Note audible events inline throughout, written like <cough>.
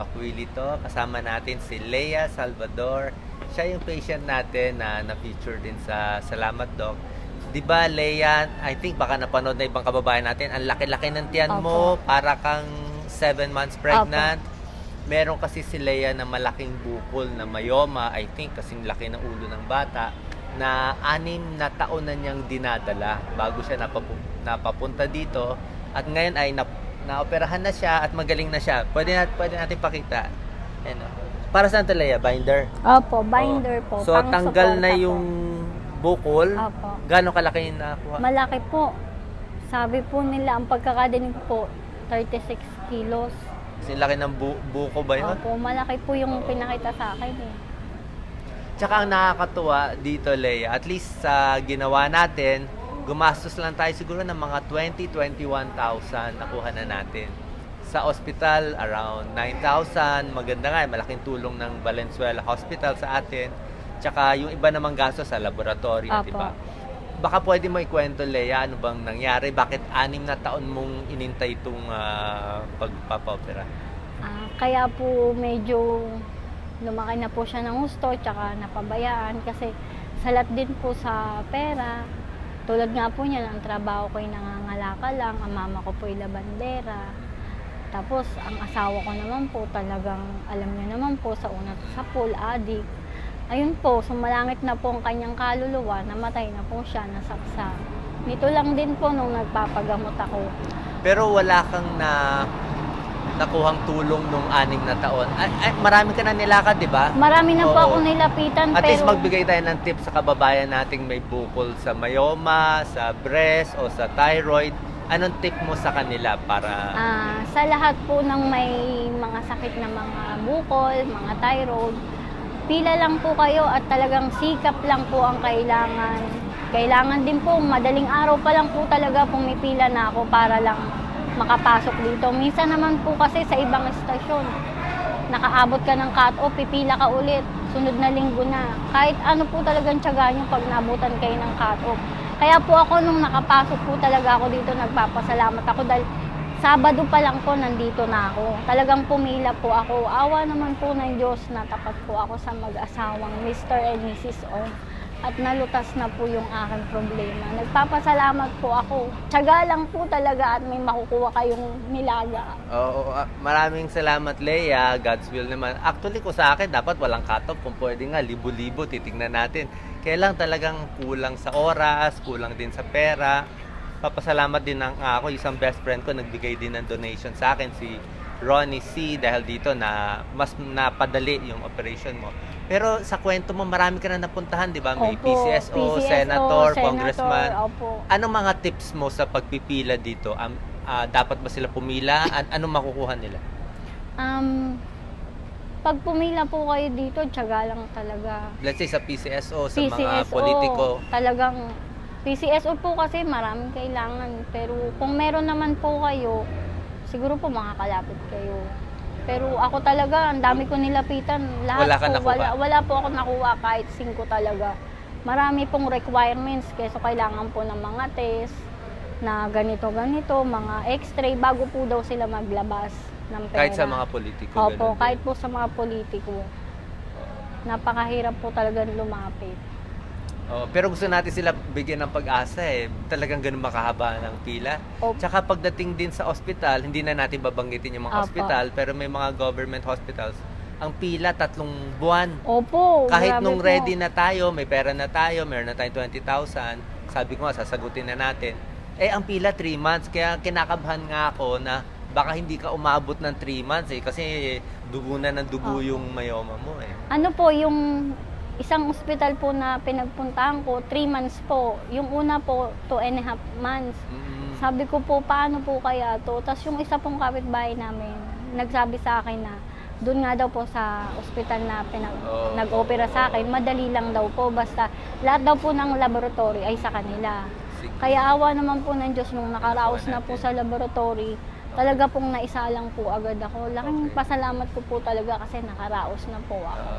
Doc Willie to. Kasama natin si Lea Salvador. Siya yung patient natin na na-feature din sa Salamat Doc. Di ba, Lea, I think baka napanood na ibang kababayan natin, ang laki-laki ng tiyan mo, para kang 7 months pregnant. Meron kasi si Lea na malaking bukol na mayoma, I think kasing laki ng ulo ng bata, na anim na taon na niyang dinadala bago siya napapu- napapunta dito. At ngayon ay na, naoperahan na siya at magaling na siya. Pwede, nat, pwede natin pakita. Ano. Para saan to, Lea? Binder? Opo, binder Oo. po. So, pang tanggal na yung bukol. Po. Opo. Gano'ng kalaki yung nakuha? Malaki po. Sabi po nila, ang pagkakadinig po, 36 kilos. Kasi laki ng bu- buko ba yun? Opo, malaki po yung Oo. pinakita sa akin eh. Tsaka ang nakakatuwa dito, Leia, at least sa ginawa natin, gumastos lang tayo siguro ng mga 20-21,000 nakuha na natin. Sa hospital, around 9,000. Maganda nga, malaking tulong ng Valenzuela Hospital sa atin. Tsaka yung iba namang gasto sa laboratory, di ba? Baka pwede mo ikwento, Leia, ano bang nangyari? Bakit anim na taon mong inintay itong uh, pagpapopera? Ah, kaya po medyo lumaki na po siya ng gusto, tsaka napabayaan kasi salat din po sa pera. Tulad nga po niya, ang trabaho ko ay nangangalaka lang, ang mama ko po ay labandera. Tapos, ang asawa ko naman po talagang, alam niyo naman po, sa una sa pool, addict. Ayun po, sumalangit na po ang kanyang kaluluwa, namatay na po siya, nasaksak. Nito lang din po nung nagpapagamot ako. Pero wala kang na nakuhang tulong nung anim na taon. Ay, ay, marami ka na nilakad, di ba? Marami na po Oo. ako nilapitan, At pero... least magbigay tayo ng tips sa kababayan nating may bukol sa myoma, sa breast, o sa thyroid. Anong tip mo sa kanila para... Ah, sa lahat po ng may mga sakit na mga bukol, mga thyroid, pila lang po kayo at talagang sikap lang po ang kailangan. Kailangan din po, madaling araw pa lang po talaga pumipila na ako para lang makapasok dito. Minsan naman po kasi sa ibang estasyon, nakaabot ka ng cut-off, pipila ka ulit, sunod na linggo na. Kahit ano po talagang tiyaga nyo pag nabutan kayo ng cut-off. Kaya po ako nung nakapasok po talaga ako dito, nagpapasalamat ako dahil Sabado pa lang po nandito na ako. Talagang pumila po ako. Awa naman po ng Diyos na tapat po ako sa mag-asawang Mr. and Mrs. Ong. At nalutas na po yung aking problema. Nagpapasalamat po ako. Tiyaga lang po talaga at may makukuha kayong nilaga. Oo, ah, maraming salamat, Leia. God's will naman. Actually, kung sa akin, dapat walang cut-off. Kung pwede nga, libo-libo, titingnan natin. Kaya talagang kulang sa oras, kulang din sa pera. Papasalamat din ang ako, isang best friend ko, nagbigay din ng donation sa akin, si Ronnie C. Dahil dito na mas napadali yung operation mo. Pero sa kwento mo, marami ka na napuntahan, di ba? May Opo, PCSO, senator, senator, congressman. Opo. Anong mga tips mo sa pagpipila dito? Um, ah, dapat ba sila pumila? An- anong makukuha nila? Um, pag pumila po kayo dito, tiyaga lang talaga. Let's say sa PCSO, sa mga PCSO, politiko. talagang PCSO po kasi maraming kailangan. Pero kung meron naman po kayo, siguro po makakalapit kayo. Pero ako talaga, ang dami ko nilapitan. Lahat Wala ka po, nakuha? wala, wala po ako nakuha kahit 5 talaga. Marami pong requirements, kaya so kailangan po ng mga test na ganito-ganito, mga x-ray, bago po daw sila maglabas ng pera. Kahit sa mga politiko. Opo, ganun kahit po sa mga politiko. Napakahirap po talaga lumapit. Oh, pero gusto natin sila bigyan ng pag-asa eh. Talagang ganun makahaba ng pila. Opo. Tsaka pagdating din sa ospital, hindi na natin babanggitin yung mga Apo. ospital, pero may mga government hospitals, ang pila tatlong buwan. Opo, Kahit nung po. ready na tayo, may pera na tayo, meron na tayong 20,000, sabi ko nga, sasagutin na natin. Eh, ang pila 3 months, kaya kinakabahan nga ako na baka hindi ka umabot ng 3 months eh, kasi dugo na ng dugo Opo. yung mayoma mo eh. Ano po, yung isang ospital po na pinagpuntahan ko, 3 months po. Yung una po, 2 and a half months. Mm. Sabi ko po, paano po kaya to? Tapos yung isa pong kapitbahay namin, nagsabi sa akin na doon nga daw po sa ospital na pinag, Oh. nag-opera sa akin, madali lang daw po. Basta lahat daw po ng laboratory ay sa kanila. Sige. Kaya awa naman po ng Diyos nung nakaraos na po sa laboratory, Talaga pong naisalang po agad ako. Laking Okay. pasalamat ko po talaga kasi nakaraos na po ako.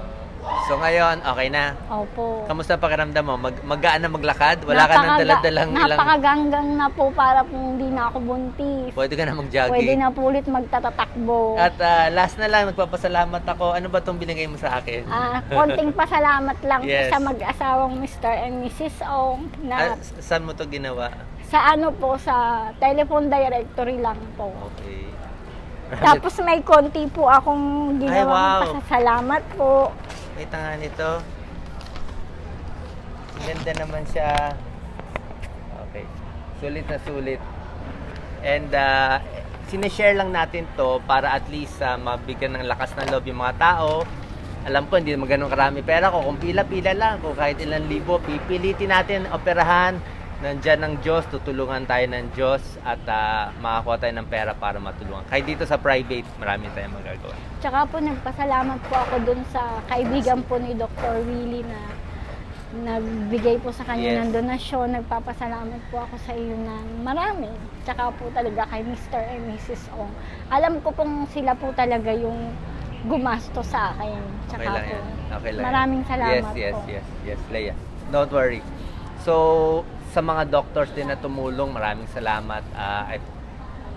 So ngayon, okay na. Opo. Kamusta pakiramdam mo? Mag magaan na maglakad? Wala ka nang daladalang ilang... Napakaganggang na po para pong hindi na ako buntis. Pwede ka na mag-jogging. Pwede na po ulit magtatatakbo. At ah, last na lang, magpapasalamat ako. Ano ba itong binigay mo sa akin? Ah, konting <laughs> pasalamat lang Yes. sa mag-asawang Mr. and Mrs. Ong Ah, na s- saan mo to ginawa? sa ano po, sa telephone directory lang po. Okay. Tapos may konti po akong Ay, ginawang wow. pasasalamat po. May tanga nito. Ganda naman siya. Okay. Sulit na sulit. And uh, sinishare lang natin to para at least uh, mabigyan ng lakas ng loob yung mga tao. Alam ko, hindi naman ganun karami pera ko. Kung pila-pila lang, kung kahit ilang libo, pipilitin natin operahan. Nandyan ng Diyos, tutulungan tayo ng Diyos at uh, makakuha tayo ng pera para matulungan. Kahit dito sa private, marami tayong magagawa. Tsaka po nagpasalamat po ako dun sa kaibigan po ni Dr. Willie na nagbigay po sa kanya Yes. ng donasyon. Nagpapasalamat po ako sa iyo ng marami. Tsaka po talaga kay Mr. and Mrs. Ong. Alam ko pong sila po talaga yung gumasto sa akin. Tsaka Okay lang po, yan. Okay lang maraming salamat yes, yes, po. Yes, yes, Leia. Don't worry. So, sa mga doctors din na tumulong, maraming salamat. Eff-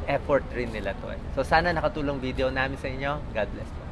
effort rin nila to. eh. So, sana nakatulong video namin sa inyo. God bless po.